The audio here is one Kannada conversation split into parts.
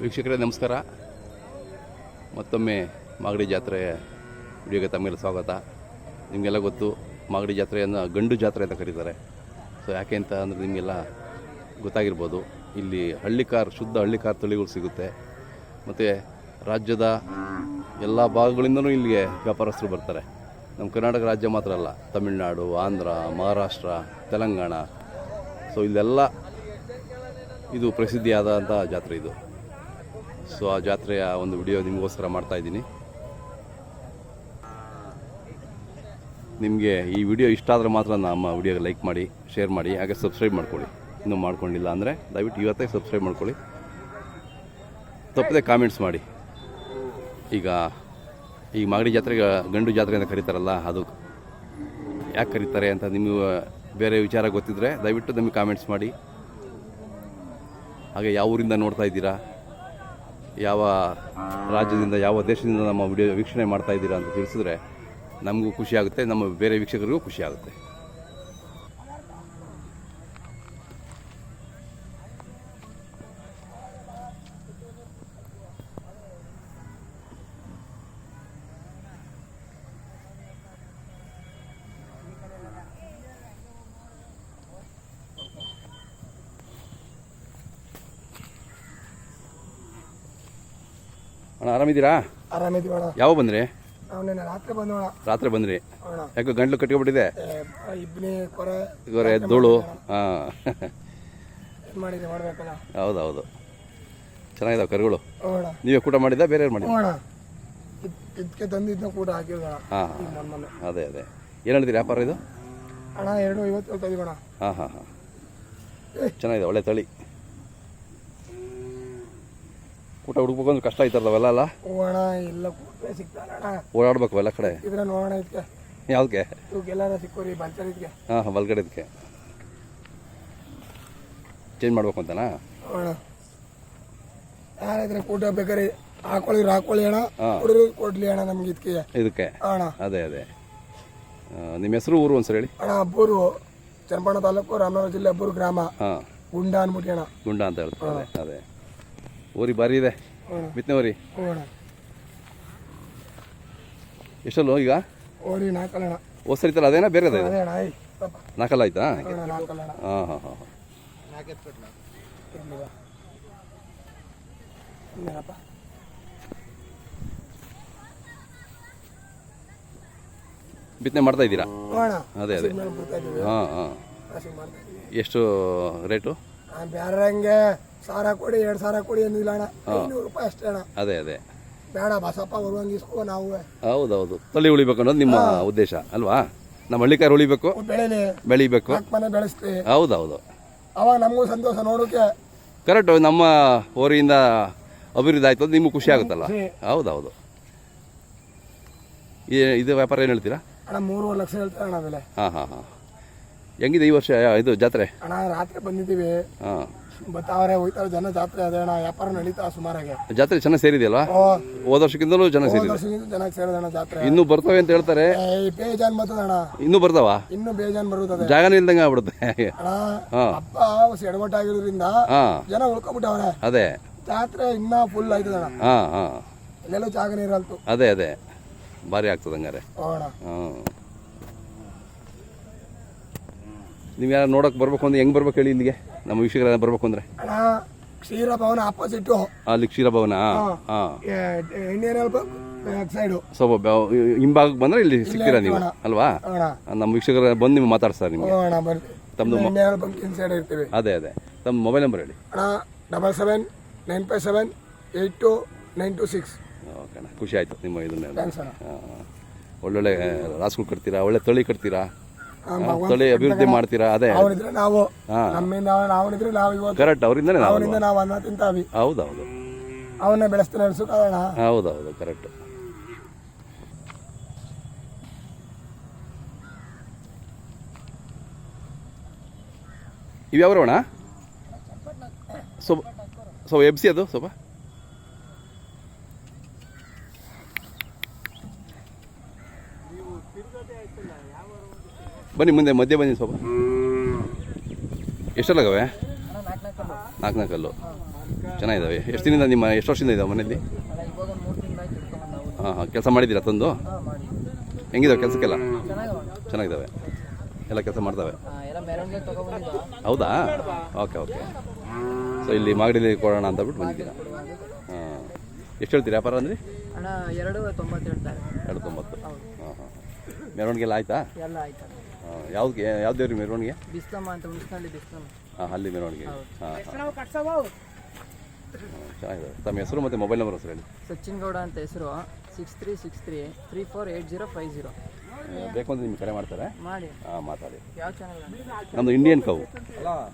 ವೀಕ್ಷಕರೇ, ನಮಸ್ಕಾರ. ಮತ್ತೊಮ್ಮೆ ಮಾಗಡಿ ಜಾತ್ರೆ ವಿಡಿಯೋಗೆ ತಮ್ಮೆಲ್ಲ ಸ್ವಾಗತ. ನಿಮಗೆಲ್ಲ ಗೊತ್ತು, ಮಾಗಡಿ ಜಾತ್ರೆಯನ್ನು ಗಂಡು ಜಾತ್ರೆ ಅಂತ ಕರೀತಾರೆ. ಸೊ ಯಾಕೆ ಅಂತ ಅಂದರೆ ನಿಮಗೆಲ್ಲ ಗೊತ್ತಾಗಿರ್ಬೋದು. ಇಲ್ಲಿ ಹಳ್ಳಿಕಾರ್ ಶುದ್ಧ ಹಳ್ಳಿಕಾರ್ ತಳಿಗಳು ಸಿಗುತ್ತೆ. ಮತ್ತು ರಾಜ್ಯದ ಎಲ್ಲ ಭಾಗಗಳಿಂದಲೂ ಇಲ್ಲಿಗೆ ವ್ಯಾಪಾರಸ್ಥರು ಬರ್ತಾರೆ. ನಮ್ಮ ಕರ್ನಾಟಕ ರಾಜ್ಯ ಮಾತ್ರ ಅಲ್ಲ, ತಮಿಳುನಾಡು, ಆಂಧ್ರ, ಮಹಾರಾಷ್ಟ್ರ, ತೆಲಂಗಾಣ. ಸೊ ಇಲ್ಲೆಲ್ಲ ಇದು ಪ್ರಸಿದ್ಧಿಯಾದಂಥ ಜಾತ್ರೆ ಇದು. ಸೊ ಆ ಜಾತ್ರೆಯ ಒಂದು ವಿಡಿಯೋ ನಿಮಗೋಸ್ಕರ ಮಾಡ್ತಾ ಇದ್ದೀನಿ. ನಿಮಗೆ ಈ ವಿಡಿಯೋ ಇಷ್ಟ ಆದರೆ ಮಾತ್ರ ನಮ್ಮ ವಿಡಿಯೋಗೆ ಲೈಕ್ ಮಾಡಿ, ಶೇರ್ ಮಾಡಿ, ಹಾಗೆ ಸಬ್ಸ್ಕ್ರೈಬ್ ಮಾಡ್ಕೊಳ್ಳಿ. ಇನ್ನೂ ಮಾಡ್ಕೊಂಡಿಲ್ಲ ಅಂದರೆ ದಯವಿಟ್ಟು ಇವತ್ತೇ ಸಬ್ಸ್ಕ್ರೈಬ್ ಮಾಡ್ಕೊಳ್ಳಿ. ತಪ್ಪದೆ ಕಾಮೆಂಟ್ಸ್ ಮಾಡಿ. ಈಗ, ಈ ಮಾಗಡಿ ಜಾತ್ರೆಗೆ ಗಂಡು ಜಾತ್ರೆ ಅಂತ ಕರೀತಾರಲ್ಲ, ಅದು ಯಾಕೆ ಕರೀತಾರೆ ಅಂತ ನಿಮಗೆ ಬೇರೆ ವಿಚಾರ ಗೊತ್ತಿದ್ದರೆ ದಯವಿಟ್ಟು ನಮಗೆ ಕಾಮೆಂಟ್ಸ್ ಮಾಡಿ. ಹಾಗೆ ಯಾವ ಊರಿಂದ ನೋಡ್ತಾ ಇದ್ದೀರಾ? ಯಾವ ರಾಜ್ಯದಿಂದ ಯಾವ ದೇಶದಿಂದ ನಮ್ಮ ವಿಡಿಯೋ ವೀಕ್ಷಣೆ ಮಾಡ್ತಾ ಇದ್ದೀರಾ ಅಂತ ತಿಳಿಸಿದ್ರೆ ನಮಗೂ ಖುಷಿಯಾಗುತ್ತೆ ನಮ್ಮ ಬೇರೆ ವೀಕ್ಷಕರಿಗೂ ಖುಷಿ ಅಣ್ಣ ಆರಾಮಿದ್ದೀರಾ? ಆರಾಮಿದ್ದೀವಿ ಅಣ್ಣ ಯಾವ ಬಂದ್ರಿ? ನಾವು ನಿನ್ನೆ ರಾತ್ರಿ ಬಂದೋಣ ರಾತ್ರಿ ಬಂದ್ರಿ? ಅಣ್ಣ. ಯಾಕೆ ಗಂಟ್ಲು ಕಟ್ಕೊಬಿಟ್ಟಿದೆ ಇಬ್ನಿ ಕೊರೆ ಧೂಳು. ಹಾಂ. ಹೌದು ಹೌದು ಮಾಡ್ಬೇಕಲ್ಲ ಚೆನ್ನಾಗಿದಾವೆ ಕರುಗಳು? ನೀವೇ ಕೂಟ ಮಾಡಿದ್ದ ಬೇರೆ ಯಾರು ಮಾಡಿದ್ದ ಅಣ್ಣ ಇದಕ್ಕೆ ತಂದಿದ್ನ ಕೂಡ ಹಾಂ ಈಗ ಮೊನ್ನೆ ಮೊನ್ನೆ. ಅದೇ ಅದೇ. ಏನು ಹೇಳಿದ್ರಿ ವ್ಯಾಪಾರ ಇದು? ಅಣ್ಣ ಎರಡು ಐವತ್ತು ಹೇಳ್ತಾ ಇದೀವಿ ಅಣ್ಣ ಹಾಂ ಹಾಂ ಹಾಂ. ಚೆನ್ನಾಗಿದೆ ಒಳ್ಳೆ ತಳಿ. ಊಟ ಹುಡುಕ್ಬೇಕು ಅಂದ್ರೆ ಕಷ್ಟ ಆಯ್ತಾರಲ್ಲ ಅವೆಲ್ಲ ಅಲ್ಲ? ಹೋಗೋಣ ಎಲ್ಲ ಕೂತ್ರೆ ಸಿಗ್ತಾನೆ. ಅಣ್ಣ ಓಡಾಡ್ಬೇಕು ಎಲ್ಲ ಕಡೆ? ಇದ್ರೆ ನೋಡೋಣ ಇದಕ್ಕೆ. ಯಾವ್ದಕ್ಕೆ ಎಲ್ಲಾರ ಸಿಕ್ಕೋರಿ ಬಲ್ಚರ್ ಇದಕ್ಕೆ. ಹಾಂ ಹಾಂ ಬಲ್ಗಡೆದಕ್ಕೆ ಚೇಂಜ್ ಮಾಡ್ಬೇಕು ಅಂತನಾ? ಅಣ್ಣ ಯಾರಿದ್ರೆ ಕೂಟ ಬೇಕಾರೆ ಹಾಕೊಳ್ಳಿ ಹಾಕೊಳ್ಳಿ ಅಣ್ಣ. ಹಾ. ಹುಡುಗರು ಕೊಡ್ಲಿ ಅಣ್ಣ ನಮ್ಗೆ ಇದಕ್ಕೆ. ಇದಕ್ಕೆ? ಅಣ್ಣ ಅದೇ ಅದೇ. ನಿಮ್ಮ ಹೆಸರು ಊರು ಒಂದ್ಸರಿ ಹೇಳಿ. ಅಣ್ಣ ಅಬ್ಬೂರು ಚನ್ನಪಣ್ಣ ತಾಲೂಕು ರಾಮನಗರ ಜಿಲ್ಲೆ ಅಬ್ಬೂರು ಗ್ರಾಮ. ಹಾಂ. ಗುಂಡ ಅನ್ಬಿಟ್ಟು ಅಣ್ಣ. ಗುಂಡ ಅಂತ ಹೇಳ್ತಾರೆ ಅದೇ. ಊರಿ ಬಾರಿ ಇದೆ. ಬಿತ್ತನೆ ಊರಿ ಎಷ್ಟಲ್ಲ ಈಗ? ಹೋದ್ ಸರಿ ಇತ್ತಲ್ಲ ಅದೇನಾ ಬೇರೆ ಅದೇ ನಾಲ್ಕಲ್ಲ ಆಯ್ತಾ? ಹಾಂ ಹಾಂ ಹಾಂ. ಬಿತ್ತನೆ ಮಾಡ್ತಾ ಇದ್ದೀರಾ? ಅದೇ ಅದೇ. ಹಾಂ ಹಾಂ. ಎಷ್ಟು ರೇಟು? ಬೇರೆ ಹಂಗೆ ಸಾವಿರ ಕೊಡಿ ಎರಡು ಸಾವಿರ ಕೊಡಿ ಏನಿಲ್ಲ ಅಣ್ಣ. ಐನೂರು ರೂಪಾಯಿ ಅಷ್ಟೇ ಅಣ್ಣ. ಅದೇ ಅದೇ. ಬೇಡ ಬಸಪ್ಪ ಬರುವಂಗೆ ಇಸ್ಕೋ ನಾವು. ಹೌದೌದು. ತಲೆ ಉಳಿಬೇಕು ಅನ್ನೋದು ನಿಮ್ಮ ಉದ್ದೇಶ ಅಲ್ವಾ? ನಮ್ಮ ಹಳ್ಳಿಕಾರು ಉಳಿಬೇಕು ಬೆಳೆನೆ ಬೆಳಿಬೇಕು. ಮನೆ ಬೆಳೆಸ್ತೀವಿ ಹೌದೌದು. ಅವಾಗ ನಮಗೂ ಸಂತೋಷ ನೋಡೋಕೆ. ಕರೆಕ್ಟ್ ನಮ್ಮ ಊರಿಂದ ಅಭಿವೃದ್ಧಿ ಆಯ್ತು ನಿಮಗೂ ಖುಷಿ ಆಗುತ್ತಲ್ಲ. ಹೌದೌದು. ಇದು ವ್ಯಾಪಾರ ಏನು ಹೇಳ್ತೀರಾ? ಅಣ್ಣ ಮೂರುವರೆ ಲಕ್ಷ ಹೇಳ್ತಾರೆ ಅಣ್ಣ ಬೆಲೆ. ಹಾಂ ಹಾಂ ಹಾಂ. ಹೆಂಗಿದೆ ಈ ವರ್ಷ ಇದು ಜಾತ್ರೆ? ಅಣ್ಣ ರಾತ್ರಿ ಬಂದಿದ್ದೀವಿ. ಹಾಂ. ಬತ್ತಾವ್ರೆ ಹೋಯ್ತಾರೆ ಜನ ಜಾತ್ರೆ ಅದೇ ಅಣ್ಣ ವ್ಯಾಪಾರ ನಡೀತಾ ಸುಮಾರಾಗಿ. ಜಾತ್ರೆ ಚೆನ್ನಾಗಿ ಸೇರಿದೆಯಲ್ವಾ ಓ ಹೋದ ವರ್ಷಕ್ಕಿಂತಲೂ ಚೆನ್ನಾಗಿ ಹೋದ ಸೇರಿದೆ. ವರ್ಷಕ್ಕಿಂತ ಚೆನ್ನಾಗಿ ಸೇರಿದಣ್ಣ ಜಾತ್ರೆ. ಇನ್ನೂ ಬರ್ತವೆ ಅಂತ ಹೇಳ್ತಾರೆ. ಏ ಬೇಜಾನ್ ಬರ್ತದಣ್ಣ ಇನ್ನು ಬರ್ತಾವ? ಇನ್ನು ಬೇಜಾನ್ ಬರುತ್ತದೆ. ಜಾಗನೇ ಇಲ್ದಂಗ ಆಗ್ಬಿಡುತ್ತೆ. ಅಣ್ಣ ಹಾ. ಹಬ್ಬ ಎಡವಟ್ಟಾಗಿರೋದ್ರಿಂದ ಹಾಂ. ಜನ ಉಳ್ಕೊಬಿಟ್ಟವ್ರೆ ಅದೇ. ಜಾತ್ರೆ ಇನ್ನ ಫುಲ್ ಆಯ್ತದ ಹಾ ಹಾ. ಎಲ್ಲೆಲ್ಲೂ ಜಾಗನೇ ಇರಲ್ತು. ಅದೇ ಅದೇ. ಭಾರಿ ಆಗ್ತದೆ ಹಂಗಾರೆ. ಅಣ್ಣ. ಹಾಂ. ನೀವು ಯಾರು ನೋಡೋಕೆ ಬರ್ಬೇಕು ಅಂದ್ರೆ ಹೆಂಗ್ ಬರ್ಬೇಕು ಹೇಳಿ ಇಲ್ಲಿಗೆ? ನಮ್ಮ ವೀಕ್ಷಕರ ಬರ್ಬೇಕು ಅಂದ್ರೆ? ಅಣ್ಣ ಕ್ಷೀರ ಭವನ ಆಪೋಸಿಟ್ ಅಲ್ಲಿ ಕ್ಷೀರಭವನ ಹಾಂ. ಇಂಡಿಯನ್ ಸೈಡು ಸ್ವಲ್ಪ ಹಿಂಭಾಗಕ್ಕೆ ಬಂದರೆ ಇಲ್ಲಿ ಸಿಗ್ತೀರಾ ನೀವು? ಅಲ್ವಾ? ನಮ್ಮ ವೀಕ್ಷಕರ ಬಂದು ನಿಮ್ಗೆ ಮಾತಾಡ್ತಾರೆ ನಿಮಗೆ. ತಮ್ಮದು ಸೈಡ್ ಇರ್ತೀವಿ. ಅದೇ ಅದೇ. ತಮ್ಮ ಮೊಬೈಲ್ ನಂಬರ್ ಹೇಳಿ. ಅಣ್ಣ double seven nine five seven eight two nine two six okay ಅಣ್ಣ ಖುಷಿ ಆಯ್ತು ನಿಮ್ಮ ಇದನ್ನ ಒಳ್ಳೊಳ್ಳೆ ರಾಸುಗಳು ಕಟ್ತೀರಾ? ಒಳ್ಳೆ ತಳಿ ಕಟ್ತೀರಾ? ತಳಿ ಅಭಿವೃದ್ಧಿ ಮಾಡ್ತೀರಾ? ಅದೇ. ಅವನಿದ್ರೆ ನಾವು ನಮ್ಮಿಂದ ನಮ್ಮಿಂದ ಅವನಿದ್ರೆ ನಾವು ಇವತ್ತು ಕರೆಕ್ಟ್ ಅವರಿಂದನೇ ನಾವು ಅವನಿಂದ ನಾವು ಅನ್ನ ತಿಂತಾವಿ. ಹೌದೌದು. ಅವನ್ನೇ ಬೆಳೆಸ್ತಾನೆ ಹೌದು ಹೌದೌದು ಕರೆಕ್ಟ್ ಇವ್ಯಾವ್ರವಣ? ಸೊ ಸೊ ಎಫ್ ಎಬ್ಸಿ ಅದು ಸ್ವಲ್ಪ ಬನ್ನಿ ಮುಂದೆ ಮಧ್ಯೆ ಬನ್ನಿ ಸ್ವಲ್ಪ. ಎಷ್ಟಲ್ಲಾಗವೆ? ನಾಲ್ಕು ನಾಲ್ಕಲ್ಲು ಚೆನ್ನಾಗಿದ್ದಾವೆ. ಎಷ್ಟು ದಿನದಿಂದ ನಿಮ್ಮ ಎಷ್ಟು ವರ್ಷದಿಂದ ಇದ್ದಾವೆ ಮನೆಯಲ್ಲಿ? ಹಾಂ ಹಾಂ. ಕೆಲಸ ಮಾಡಿದ್ದೀರಾ ತಂದು? ಹೆಂಗಿದಾವೆ ಕೆಲಸಕ್ಕೆಲ್ಲ? ಚೆನ್ನಾಗಿ ಚೆನ್ನಾಗಿದ್ದಾವೆ. ಎಲ್ಲ ಕೆಲಸ ಮಾಡ್ತವೆ? ಹೌದಾ? Okay okay. ಸೊ ಇಲ್ಲಿ ಮಾಗಡಿಲಿ ಕೊಡೋಣ ಅಂತ ಬಿಟ್ಟು ಬಂದಿದ್ದೀರಾ? ಹಾಂ. ಎಷ್ಟು ಹೇಳ್ತೀರಿ ವ್ಯಾಪಾರ ಅಂದರೆ? ಎರಡು ತೊಂಬತ್ತು ಎರಡು ತೊಂಬತ್ತು. ಹಾಂ ಹಾಂ ಮೆರವಣಿಗೆ ಎಲ್ಲ ಆಯಿತಾ? ಎಲ್ಲ ಆಯ್ತು ಯಾವ್ದು ಯಾವ ದೇವ್ರಿಗೆ ಮೆರವಣಿಗೆ? ಬಿಸ್ತಮ್ಮ ಅಂತ ಹಾಂ ಅಲ್ಲಿ ಮೆರವಣಿಗೆ. ಹಾಂ ಚೆನ್ನಾಗಿದೆ. ತಮ್ಮ ಹೆಸರು ಮತ್ತು ಮೊಬೈಲ್ ನಂಬರ್ ಹೆಸರು ಹೇಳಿ. ಸಚಿನ್ ಗೌಡ ಅಂತ ಹೆಸರು. Six three six three three four eight zero five zero. ಆ, ಬೇಕು ಅಂತ ನಿಮ್ಗೆ ಕರೆ ಮಾಡ್ತಾರೆ. ಮಾಡಿ. ಹಾಂ ಮಾತಾಡಿ. ಯಾವ ಚಾನಲ್ ನಮ್ಮದು ಇಂಡಿಯನ್ ಕವು ಹಾಂ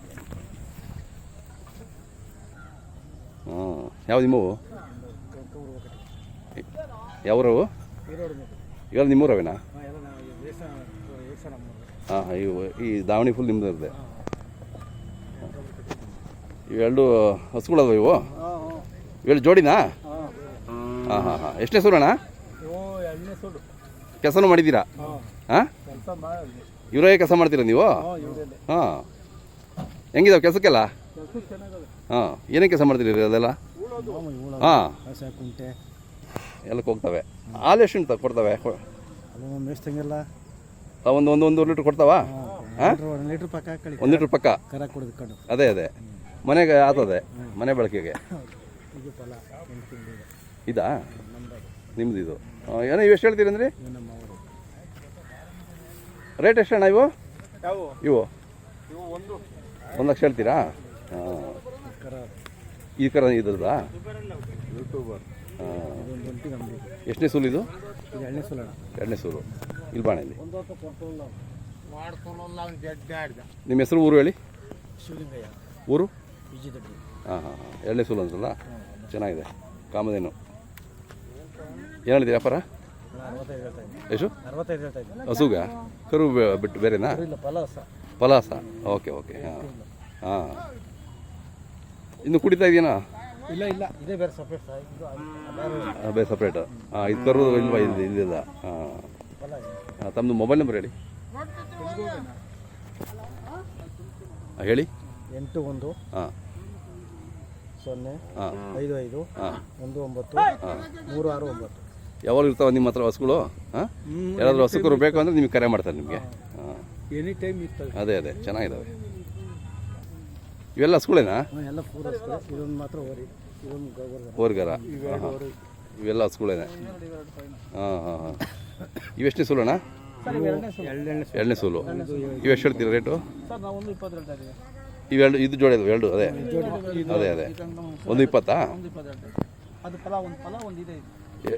ಯಾವ್ದು ನಿಮ್ಮವು? ಯಾವ್ರವು? ಇವೆಲ್ಲ ನಿಮ್ಮೂರವೇನಾ? ಹಾಂ ಇವು ಈ ದಾವಣಿ ಫುಲ್ ನಿಮ್ದು ಇರದೆ ಇವೆರಡು ಹಸುಗಳದವ ಇವು? ಇವೆರಡು ಜೋಡಿನಾ? ಹಾಂ ಹಾಂ ಹಾಂ. ಎಷ್ಟನೇ ಸೂರಣ್ಣ ಕೆಲಸನೂ ಮಾಡಿದ್ದೀರಾ? ಹಾಂ. ಇವರೇ ಕೆಲಸ ಮಾಡ್ತೀರಾ ನೀವು? ಹಾಂ ಹೆಂಗಿದಾವೆ ಕೆಲಸಕ್ಕೆಲ್ಲ? ಹಾಂ. ಏನೇ ಕೆಲಸ ಮಾಡ್ತೀರಿ ಅದೆಲ್ಲ? ಹಾಂ. ಕುಂಟೆ. ಎಲ್ಲಕ್ಕೆ ಹೋಗ್ತವೆ. ಹಾಲು ಎಷ್ಟು ಉಂಟು ಕೊಡ್ತವೆ ಮೇಸ್ತಂಗೆಲ್ಲ ಒಂದು ಒಂದು ಒಂದು ಲೀಟ್ರ್ ಕೊಡ್ತಾವಾ? ಹಾಂ ಒಂದು ಲೀಟ್ರ್ ಪಕ್ಕ ಹಾಕೊಳ್ಳಿ ಒಂದು ಲೀಟ್ರ್ ಪಕ್ಕ? ಕರ ಕುಡಿದು ಅದೇ ಅದೇ. ಮನೆಗೆ ಆತದೆ ಮನೆ ಬಳಕೆಗೆ. ಇದು ನಿಮ್ದು ಇದು. ಏನೋ ಇವು ಎಷ್ಟು ಹೇಳ್ತೀರಿ ಅಂದ್ರೆ ರೇಟ್ ಎಷ್ಟು ಅಣ್ಣ ಇವು? ಇವು? ಇವು ಒಂದು. ಒಂದು ಲಕ್ಷ ಹೇಳ್ತೀರಾ? ಈ ಕರ. ಇದ್ರದ್ದಾ? ಯೂಟ್ಯೂಬರ್ ಎಷ್ಟನೇ ಸೂಲು ಇದು? ಎರಡನೇ ಸೂಲು ಎರಡನೇ ಸೂಲು. ಇಲ್ಲಿ ನಿಮ್ಮ ಹೆಸರು ಊರು ಹೇಳಿ? ಶಿವಲಿಂಗಯ್ಯ. ಊರು? ವಿಜಯದಡ್ಡಿ. ಹಾಂ ಹಾಂ ಹಾಂ. ಎರಡನೇ ಸೂಲು ಅಂತಲ್ಲ ಚೆನ್ನಾಗಿದೆ. ಕಾಮಧೇನು. ಏನು ಹೇಳಿದೆ ವ್ಯಾಪಾರ? ಎಷ್ಟು ಹಸುಗ? ಕರು ಬಿಟ್ಟು ಬೇರೆನಾ? ಪಲಾಸ. Okay okay. ಹಾಂ. ಹಾಂ. ಇನ್ನು ಕುಡಿತಾ ಇದೆಯಾ ಇಲ್ಲ ಇಲ್ಲ. ಇದೇ ಬೇರೆ ಸಪ್ರೇಟ್ ಬೇರೆ ಸಪ್ರೇಟ್ ಹಾಂ ಇದು ಕರು ಇಲ್ವಾ ಇಲ್ಲಿ ಇಲ್ಲಿಲ್ಲ ಹಾಂ ತಮ್ಮದು ಮೊಬೈಲ್ ನಂಬರ್ ಹೇಳಿ. ಹೇಳಿ. ಎಂಟು ಒಂದು ಹಾಂ ಸೊನ್ನೆ ಐದು ಐದು ಒಂದು ಒಂಬತ್ತು ಮೂರು ಆರು ಒಂಬತ್ತು. ಯಾವಾಗ ಇರ್ತಾವ ನಿಮ್ಮ ಹತ್ರ ಹಸುಗಳು ಹಾಂ ಯಾರಾದರೂ ಹಸುಕರು ಬೇಕು ಅಂದರೆ ನಿಮಗೆ ಕರೆ ಮಾಡ್ತಾರೆ ನಿಮಗೆ. ಹಾಂ ಎನಿ ಟೈಮ್ ಇರ್ತದೆ ಅದೇ ಅದೇ. ಚೆನ್ನಾಗಿದ್ದಾವೆ ಇವೆಲ್ಲ ಹಸುಗಳೇನಾ ಎಲ್ಲ ಪೂರೈಸ್ತದೆ ಇದೊಂದು ಮಾತ್ರ ಓರಿ ಓರ್ಗರ ಇವೆಲ್ಲ ಹಸುಗಳೇನೆ ಹಾಂ ಹಾಂ ಹಾಂ. ಇವೆಷ್ಟೇ ಸೂಲಣ್ಣ ಎರಡೆಣ್ಣೆ ಎರಡನೇ ಸೂಲು ಇವೆಷ್ಟು ಹೇಳ್ತೀರಾ ರೇಟು? ಇವೆರಡು, ಇದು ಜೋಡಿ ಎರಡು, ಅದೇ. ಅದೇ ಅದೇ. ಒಂದು ಇಪ್ಪತ್ತಾ?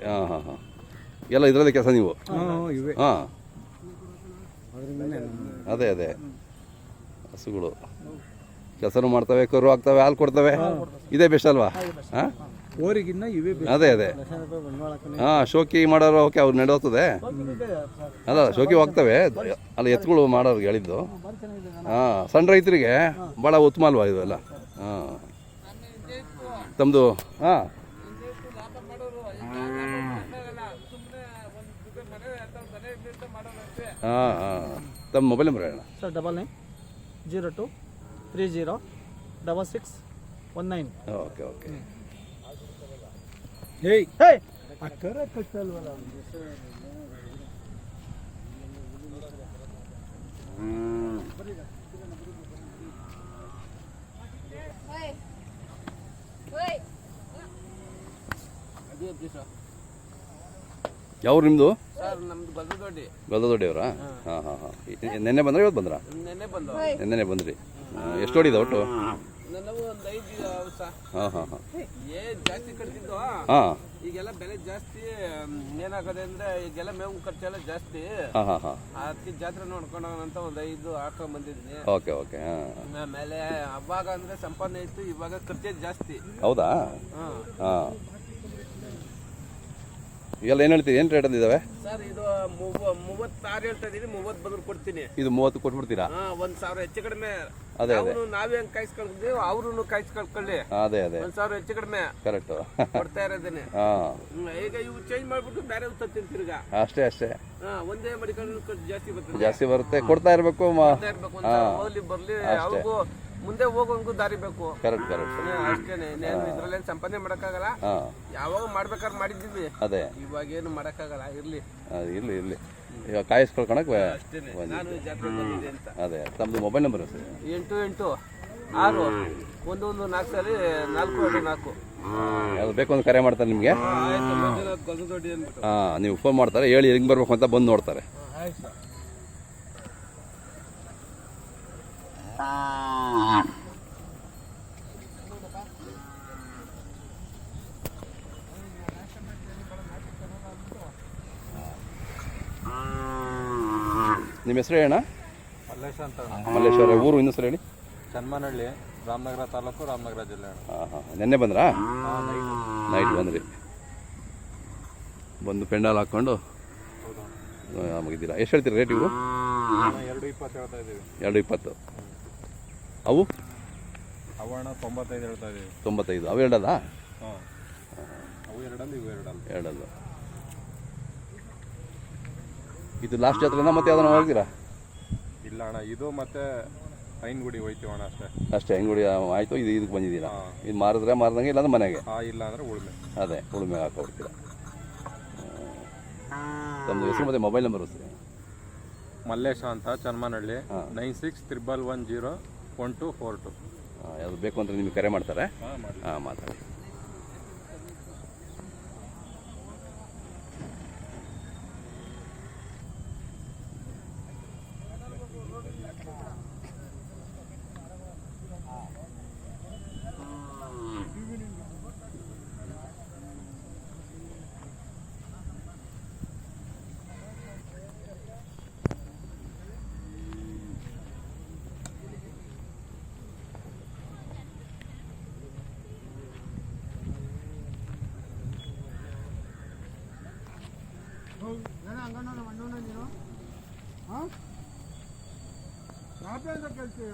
ಹಾಂ ಹಾಂ ಹಾಂ. ಎಲ್ಲ ಇದರಲ್ಲೇ ಕೆಲಸ ನೀವು? ಹಾಂ. ಅದೇ ಅದೇ. ಹಸುಗಳು. ಕೆಲಸನೂ ಮಾಡ್ತವೆ ಕರು ಆಗ್ತವೆ ಹಾಲು ಕೊಡ್ತವೆ. ಇದೇ ಬೆಸ್ಟ್ ಅಲ್ವಾ ಹಾಂ? ಓರಿಗಿನ್ನ ಇವೇ ಬೇಕು ಅದೇ ಅದೇ. ಹಾಂ ಶೋಕಿ ಮಾಡೋರು ಓಕೆ ಅವ್ರು ನಡೆಯೋತದೆ ಅಲ್ಲ ಶೋಕಿ ಹೋಗ್ತವೆ. ಅಲ್ಲ ಎತ್ತುಗಳು ಮಾಡೋರ್ಗೆ ಹೇಳಿದ್ದು. ಹಾಂ ಸಣ್ಣ ರೈತರಿಗೆ ಭಾಳ ಉತ್ತಮ ಅಲ್ವಾ ಇದು ಹಾಂ. ತಮ್ಮದು ಹಾಂ. ಹಾಂ ಹಾಂ. ತಮ್ಮ ಮೊಬೈಲ್ ನಂಬರ್ ಹೇಳೋಣ sir double nine zero two three zero double six one nine okay okay hey hey ಅಕ್ಕರ ಕರ ಕಟ್ಟಲ್ವಲ್ಲ? ಯಾವ ನಿಮ್ಮದು ಬಲ್ದೊಡ್ಡಿ ಗಲ್ದದೊಡ್ಡಿಯವರಾ ಹಾಂ. ಹಾಂ ಹಾಂ ನೆನ್ನೆ ಬಂದ್ರೆ ಇವತ್ತು ಬಂದ್ರಾ? ನೆನ್ನೆ ಬಂದು ನೆನ್ನೆನೆ ಬಂದ್ರಿ. ಎಷ್ಟು ಹೊಡಿದ ಒಟ್ಟು? ಹಾಂ. ಹಾಂ ಹಾಂ ಏನ್ ಜಾಸ್ತಿ ಕಟ್ತಿದ್ದು ಹಾಂ. ಈಗೆಲ್ಲ ಬೆಲೆ ಜಾಸ್ತಿ ಏನಾಗದೆ ಅಂದ್ರೆ ಈಗೆಲ್ಲ ಮೇವು ಖರ್ಚೆಲ್ಲ ಜಾಸ್ತಿ. ಹಾಂ ಹಾಂ ಹಾಂ. ಅದಕ್ಕೆ ಜಾತ್ರೆ ನೋಡ್ಕೊಂಡಂತ ಅಂತ ಒಂದು ಐದು ಹಾಕೊಂಡ್ ಬಂದಿದ್ದೀನಿ ಓಕೆ ಓಕೆ ಹಾಂ. ಆಮೇಲೆ ಅವಾಗ ಅಂದ್ರೆ ಸಂಪಾದನೆ ಇತ್ತು ಇವಾಗ ಖರ್ಚೆ ಜಾಸ್ತಿ. ಹೌದಾ? ಹಾ. ಹಾಂ. ಇವೆಲ್ಲ ಏನು ಹೇಳ್ತೀವಿ ಏನು ರೇಟ್ ಇದ್ದಾವೆ ಸರ್ ಇದು ಮೂವತ್ತಾರು ಹೇಳ್ತಾ ಇದೀನಿ ಮೂವತ್ತು ಬದಲು ಕೊಡ್ತೀನಿ. ಇದು ಮೂವತ್ತು ಕೊಟ್ಬಿಡ್ತೀರಾ? ಹಾ ಒಂದ್ ಸಾವಿರ ಹೆಚ್ಚು ಕಡಿಮೆ. ಅದೇ ಅದೇ. ಅವನು ನಾವೇ ಹಂಗ್ ಕಾಯಿಸ್ಕೊಳ್ತೀವಿ ಅವ್ರು ಕಾಯಿಸ್ಕೊಳ್ಕೊಳ್ಳಿ ಅದೇ ಅದೇ. ಒಂದ್ ಸಾವಿರ ಹೆಚ್ಚು ಕಡಿಮೆ. ಕರೆಕ್ಟ್. ಕೊಡ್ತಾ ಇರೋದೇನೆ. ಹಾಂ. ಹ್ಮ್, ಈಗ ಇವು ಚೇಂಜ್ ಮಾಡ್ಬಿಟ್ಟು ಬೇರೆ ಉತ್ತರ ತಿರ್ಗಾ. ಅಷ್ಟೇ ಅಷ್ಟೇ. ಹಾ ಒಂದೇ ಮಡಿಕೊಂಡು ಜಾಸ್ತಿ ಬರ್ತದೆ. ಜಾಸ್ತಿ ಬರುತ್ತೆ. ಕೊಡ್ತಾ ಇರಬೇಕು ಮಾ ಕೊಡ್ತಾ ಇರ್ಬೇಕು ಅಂತ ಹೋಗ್ಲಿ ಬರ್ಲಿ ಅವ್ರಿಗೂ ಮುಂದೆ ಹೋಗೋಂಗು ದಾರಿ ಬೇಕು. ಕರೆಕ್ಟ್ ಕರೆಕ್ಟ್ ಅಷ್ಟೇನೆ. ಇನ್ನೇನು ಇದ್ರಲ್ಲೇನು ಸಂಪಾದನೆ ಮಾಡಕ್ಕಾಗಲ್ಲ. ಹಾಂ. ಯಾವಾಗ ಮಾಡ್ಬೇಕಾದ್ರೆ ಮಾಡಿದ್ದೀವಿ. ಅದೇ. ಇವಾಗ ಏನು ಮಾಡಕ್ಕಾಗಲ್ಲ ಇರ್ಲಿ. ಇರ್ಲಿ ಇರ್ಲಿ ಇರಲಿ. ಈಗ ಕಾಯಿಸ್ಕೊಳ್ಕೊಳಕ್ಕೆ ಅಷ್ಟೇನೆ. ನಾನು ಜಾತ್ರೆ ಬಂದಿದೆ ಅಂತ. ಅದೇ ತಮ್ಮದು ಮೊಬೈಲ್ ನಂಬರ್ ಸರ್. ಎಂಟು ಎಂಟು ಆರು ಒಂದು ಒಂದು ನಾಲ್ಕು ಸರಿ ನಾಲ್ಕು ಎರಡು ನಾಲ್ಕು. ಯಾವ್ದು ಬೇಕು ಅಂತ ಕರೆ ಮಾಡ್ತಾರೆ ನಿಮಗೆ? ಆಯ್ತು. ಮಂಜುನಾಥ್ ಗೊಲ್ದೊಡ್ಡಿ ಅಂದ್ಬಿಟ್ಟು. ಹಾಂ ನೀವು ಫೋನ್ ಮಾಡ್ತಾರೆ ಹೇಳಿ ಹೆಂಗ್ ಬರ್ಬೇಕು ಅಂತ ಬಂದು ನೋಡ್ತಾರೆ. ಆಯ್ತು ಸರ್ ನಿಮ್ಮ ಹೆಸರು ಹೇಳಣ್ಣ ಮಲ್ಲೇಶ ಅಂತ ಮಲ್ಲೇಶ್ವರ ಊರು ಇನ್ನೊಂದು ಸಲ ಹೇಳಿ. ಚನ್ಮನಹಳ್ಳಿ ರಾಮನಗರ ತಾಲೂಕು ರಾಮನಗರ ಜಿಲ್ಲೆ ಅಣ್ಣ. ಹಾಂ ಹಾಂ ನೆನ್ನೆ ಬಂದ್ರಾ? ನೈಟ್ ಬಂದ್ರಿ. ಬಂದು ಪೆಂಡಾಲ್ ಹಾಕ್ಕೊಂಡು ಆಮಾಗಿದ್ದೀರಾ ಎಷ್ಟು ಹೇಳ್ತೀರಾ ರೇಟ್ ಇವು? ಅಣ್ಣ ಎರಡು ಇಪ್ಪತ್ತು ಹೇಳ್ತಾ ಇದ್ದೀವಿ. ಎರಡು ಇಪ್ಪತ್ತು. ಅವು? ತೊಂಬತ್ತೈದು ಹೇಳ್ತಾ ಇದ್ದೀವಿ ತೊಂಬತ್ತೈದು. ಅವು ಎರಡಲ್ಲ? ಹಾಂ. ಅವು ಎರಡಲ್ಲ ಇವು ಎರಡಲ್ಲ. ಎರಡಲ್ಲ. ಇದು ಲಾಸ್ಟ್ ಜಾತ್ರೆನ ಮತ್ತೆ ಯಾವ್ದನ್ನ ಹೋಗ್ತೀರಾ ಇಲ್ಲ ಅಣ್ಣ ಇದು ಮತ್ತೆ ಐನ್ಗುಡಿ ಹೋಯ್ತೀವಿ ಅಣ್ಣ ಅಷ್ಟೇ. ಅಷ್ಟೇ ಹೆಂಗುಡಿ ಆಯಿತು ಇದು ಇದಕ್ಕೆ ಬಂದಿದ್ದೀರಾ? ಇದು ಮಾರಿದ್ರೆ ಮಾರ್ದಂಗೆ ಇಲ್ಲಾಂದ್ರೆ ಮನೆಗೆ? ಆ ಇಲ್ಲ ಅಂದ್ರೆ ಉಳ್ಮೆ. ಅದೇ ಉಳುಮೆ ಹಾಕೊಡ್ತೀರಾ. ತಮ್ಮದು ಹೆಸರು ಮತ್ತೆ ಮೊಬೈಲ್ ನಂಬರ್ ಮಲ್ಲೇಶ ಅಂತ Chanmanahalli. Nine six triple one zero one two four two ಯಾವುದು ಬೇಕು ಅಂದರೆ ನಿಮಗೆ ಕರೆ ಮಾಡ್ತಾರೆ. ಹಾಂ ಮಾಡಿ ಹಾಂ ಮಾತಾಡಿ ಯಾಕೆ ಅಂತ ಕೇಳ್ತೀವಿ